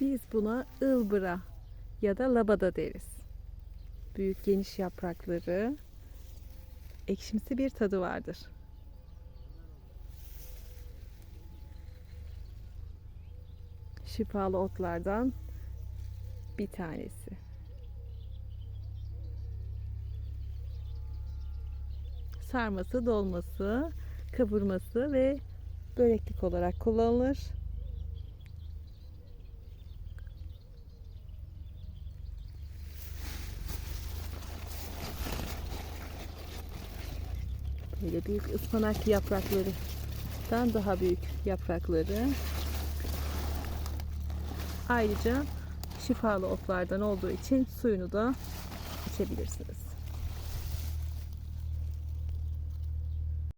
Biz buna ılbıra ya da labada deriz. Büyük geniş yaprakları, ekşimsi bir tadı vardır. Şifalı otlardan bir tanesi. Sarması, dolması, kavurması ve böreklik olarak kullanılır. Böyle büyük ıspanak yapraklarından daha büyük yaprakları. Ayrıca şifalı otlardan olduğu için suyunu da içebilirsiniz.